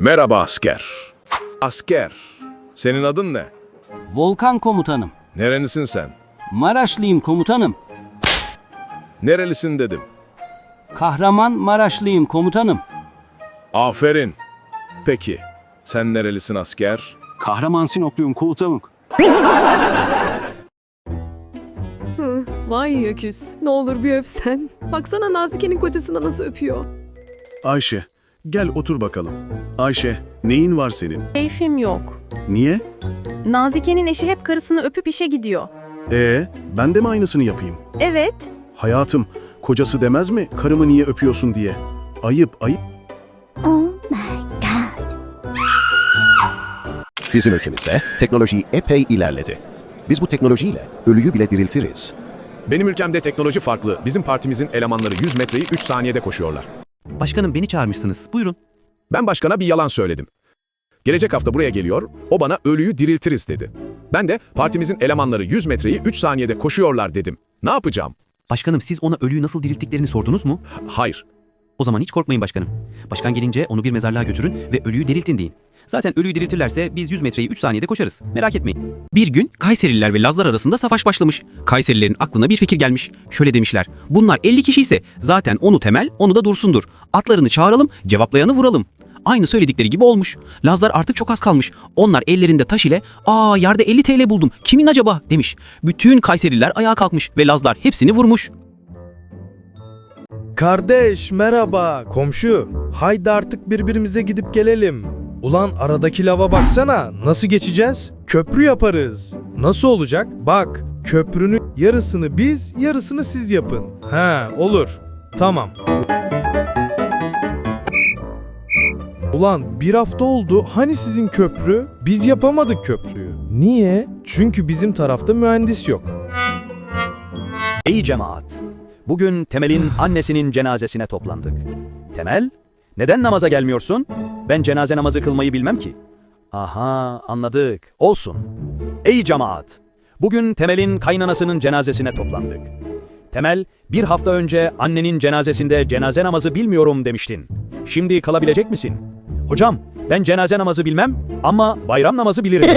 Merhaba asker. Asker. Senin adın ne? Volkan komutanım. Nerelisin sen? Maraşlıyım komutanım. Nerelisin dedim. Kahraman Maraşlıyım komutanım. Aferin. Peki, sen nerelisin asker? Kahraman Sinopluyum komutanım. Hı, Vay öküz. Ne olur bir öpsen. Baksana Nazike'nin kocasına nasıl öpüyor. Ayşe, gel otur bakalım. Ayşe, neyin var senin? Keyfim yok. Niye? Nazike'nin eşi hep karısını öpüp işe gidiyor. Ee, ben de mi aynısını yapayım? Evet, Hayatım, kocası demez mi karımı niye öpüyorsun diye? Ayıp, ayıp. Bizim ülkemizde teknoloji epey ilerledi. Biz bu teknolojiyle ölüyü bile diriltiriz. Benim ülkemde teknoloji farklı. Bizim partimizin elemanları 100 metreyi 3 saniyede koşuyorlar. Başkanım beni çağırmışsınız. Buyurun. Ben başkana bir yalan söyledim. Gelecek hafta buraya geliyor, o bana ölüyü diriltiriz dedi. Ben de partimizin elemanları 100 metreyi 3 saniyede koşuyorlar dedim. Ne yapacağım? Başkanım siz ona ölüyü nasıl dirilttiklerini sordunuz mu? Hayır. O zaman hiç korkmayın başkanım. Başkan gelince onu bir mezarlığa götürün ve ölüyü diriltin deyin. Zaten ölüyü diriltirlerse biz 100 metreyi 3 saniyede koşarız. Merak etmeyin. Bir gün Kayserililer ve Lazlar arasında savaş başlamış. Kayserilerin aklına bir fikir gelmiş. Şöyle demişler. Bunlar 50 kişi ise zaten onu temel, onu da dursundur. Atlarını çağıralım, cevaplayanı vuralım. Aynı söyledikleri gibi olmuş. Lazlar artık çok az kalmış. Onlar ellerinde taş ile ''Aa yerde 50 TL buldum. Kimin acaba?'' demiş. Bütün Kayseriler ayağa kalkmış ve Lazlar hepsini vurmuş. Kardeş merhaba komşu haydi artık birbirimize gidip gelelim. Ulan aradaki lava baksana nasıl geçeceğiz? Köprü yaparız. Nasıl olacak? Bak köprünün yarısını biz yarısını siz yapın. He olur. Tamam. Ulan bir hafta oldu hani sizin köprü? Biz yapamadık köprüyü. Niye? Çünkü bizim tarafta mühendis yok. Ey cemaat! Bugün Temel'in annesinin cenazesine toplandık. Temel, neden namaza gelmiyorsun? Ben cenaze namazı kılmayı bilmem ki. Aha, anladık. Olsun. Ey cemaat! Bugün Temel'in kaynanasının cenazesine toplandık. Temel, bir hafta önce annenin cenazesinde cenaze namazı bilmiyorum demiştin. Şimdi kalabilecek misin? Hocam, ben cenaze namazı bilmem ama bayram namazı bilirim.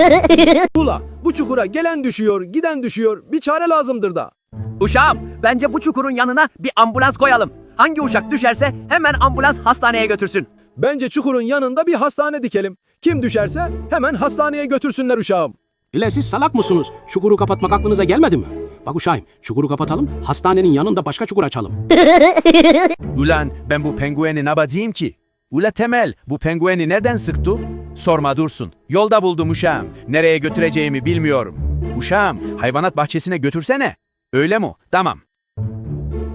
Ula bu çukura gelen düşüyor, giden düşüyor. Bir çare lazımdır da. Uşağım, bence bu çukurun yanına bir ambulans koyalım. Hangi uşak düşerse hemen ambulans hastaneye götürsün. Bence çukurun yanında bir hastane dikelim. Kim düşerse hemen hastaneye götürsünler uşağım. İle siz salak mısınız? Çukuru kapatmak aklınıza gelmedi mi? Bak uşağım, çukuru kapatalım, hastanenin yanında başka çukur açalım. Ulan ben bu pengueni yapacağım ki? Ula Temel bu pengueni nereden sıktı? Sorma dursun. Yolda buldum uşağım. Nereye götüreceğimi bilmiyorum. Uşağım hayvanat bahçesine götürsene. Öyle mi? Tamam.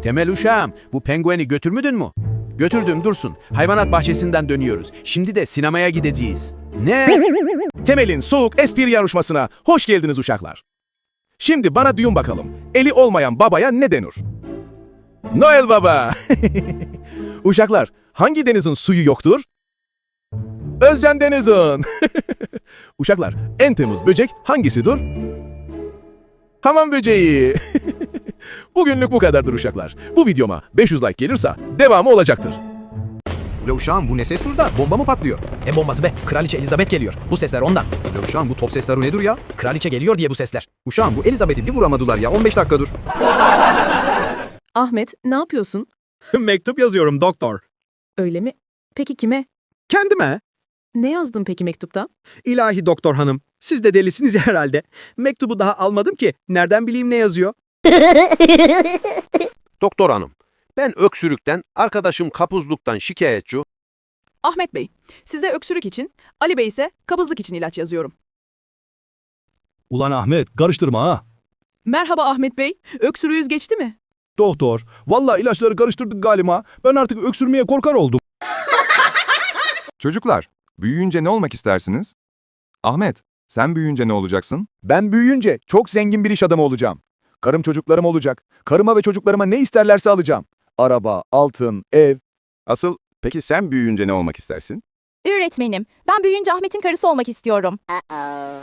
Temel uşağım bu pengueni götürmüdün mü? Götürdüm dursun. Hayvanat bahçesinden dönüyoruz. Şimdi de sinemaya gideceğiz. Ne? Temel'in soğuk espri yarışmasına hoş geldiniz uşaklar. Şimdi bana duyun bakalım. Eli olmayan babaya ne denir? Noel Baba. uşaklar, hangi denizin suyu yoktur? Özcan Deniz'in. uşaklar, en temiz böcek hangisidir? Hamam böceği. Bugünlük bu kadardır uşaklar. Bu videoma 500 like gelirse devamı olacaktır. Ula uşağım bu ne ses burada? Bomba mı patlıyor? Ne bombası be? Kraliçe Elizabeth geliyor. Bu sesler ondan. Ula uşağım bu top sesleri nedir ya? Kraliçe geliyor diye bu sesler. Uşağım bu Elizabeth'i bir vuramadılar ya 15 dakika dur. Ahmet ne yapıyorsun? Mektup yazıyorum doktor. Öyle mi? Peki kime? Kendime. Ne yazdın peki mektupta? İlahi doktor hanım. Siz de delisiniz ya herhalde. Mektubu daha almadım ki. Nereden bileyim ne yazıyor? Doktor hanım, ben öksürükten, arkadaşım kapuzluktan şikayetçi. Ahmet Bey, size öksürük için, Ali Bey ise kabızlık için ilaç yazıyorum. Ulan Ahmet karıştırma ha. Merhaba Ahmet Bey, öksürüğünüz geçti mi? Doktor, vallahi ilaçları karıştırdık galiba. Ben artık öksürmeye korkar oldum. Çocuklar, büyüyünce ne olmak istersiniz? Ahmet, sen büyüyünce ne olacaksın? Ben büyüyünce çok zengin bir iş adamı olacağım. Karım çocuklarım olacak. Karıma ve çocuklarıma ne isterlerse alacağım. Araba, altın, ev. Asıl peki sen büyüyünce ne olmak istersin? öğretmenim. Ben büyüyünce Ahmet'in karısı olmak istiyorum.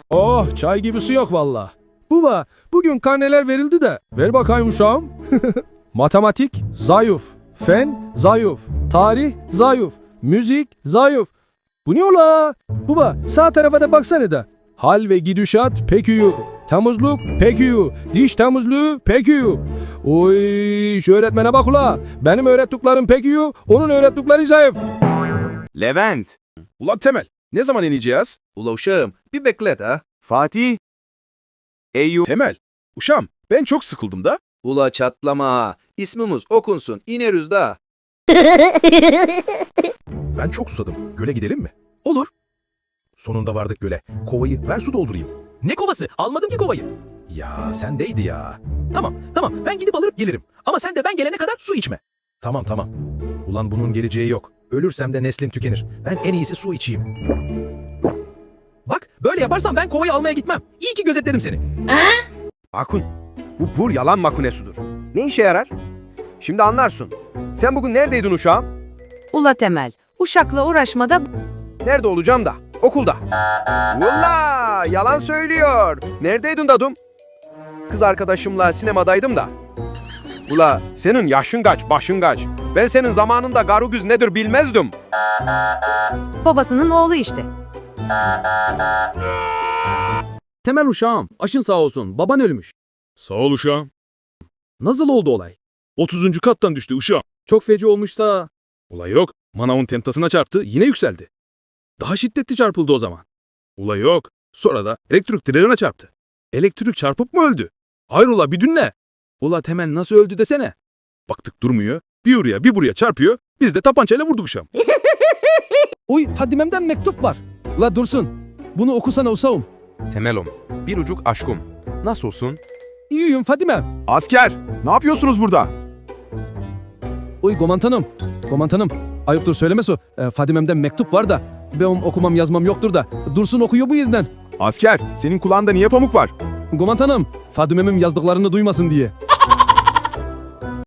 Oh, çay gibi su yok valla. Baba, bugün karneler verildi de. Ver bakayım uşağım. Matematik, zayıf. Fen, zayıf. Tarih, zayıf. Müzik, zayıf. Bu ne ola? Baba sağ tarafa da baksana da. Hal ve gidişat pek iyi. Temizlik pek iyi. Diş temizliği pek iyi. Oy şu öğretmene bak ula. Benim öğrettiklerim pek iyi. Onun öğrettikleri zayıf. Levent. Ulan Temel, ne zaman ineceğiz? Ula uşağım bir beklet ha. Fatih. Eyüp. Temel, uşam ben çok sıkıldım da. Ula çatlama. İsmimiz okunsun ineriz da. Ben çok susadım. Göle gidelim mi? Olur. Sonunda vardık göle. Kovayı ver su doldurayım. Ne kovası? Almadım ki kovayı. Ya sendeydi ya. Tamam tamam ben gidip alırım gelirim. Ama sen de ben gelene kadar su içme. Tamam tamam. Ulan bunun geleceği yok. Ölürsem de neslim tükenir. Ben en iyisi su içeyim. Bak böyle yaparsan ben kovayı almaya gitmem. İyi ki gözetledim seni. Akun. Bu pur yalan makunesudur. Ne işe yarar? Şimdi anlarsın. Sen bugün neredeydin uşağım? Ula Temel, uşakla uğraşmada Nerede olacağım da? Okulda. Valla yalan söylüyor. Neredeydin dadım? Kız arkadaşımla sinemadaydım da. Ula senin yaşın kaç, başın kaç. Ben senin zamanında garugüz nedir bilmezdim. babasının oğlu işte. Temel uşağım, aşın sağ olsun. Baban ölmüş. Sağ ol uşağım. Nasıl oldu olay? 30. kattan düştü uşağım. Çok feci olmuş da. Ula yok. Manavın tentasına çarptı yine yükseldi. Daha şiddetli çarpıldı o zaman. Ula yok. Sonra da elektrik direğine çarptı. Elektrik çarpıp mı öldü? Hayrola bir dinle. Ula Temel nasıl öldü desene. Baktık durmuyor. Bir oraya bir buraya çarpıyor. Biz de tapancayla vurduk uşağım. Uy Fadime'mden mektup var. La Dursun. Bunu okusana usağım. Temelom, bir ucuk aşkım. Nasılsın? İyiyim Fadime. Asker. Ne yapıyorsunuz burada? Uy komantanım. Komantanım. Ayıptır söylemesi. E, Fadime'mden mektup var da. Benim okumam yazmam yoktur da. Dursun okuyor bu yüzden. Asker. Senin kulağında niye pamuk var? Komantanım. Fadime'min yazdıklarını duymasın diye.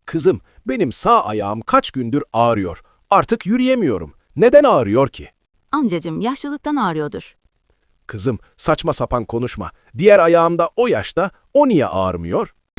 Kızım, benim sağ ayağım kaç gündür ağrıyor. Artık yürüyemiyorum. Neden ağrıyor ki? Amcacım yaşlılıktan ağrıyordur. Kızım, saçma sapan konuşma. Diğer ayağımda o yaşta, o niye ağrımıyor?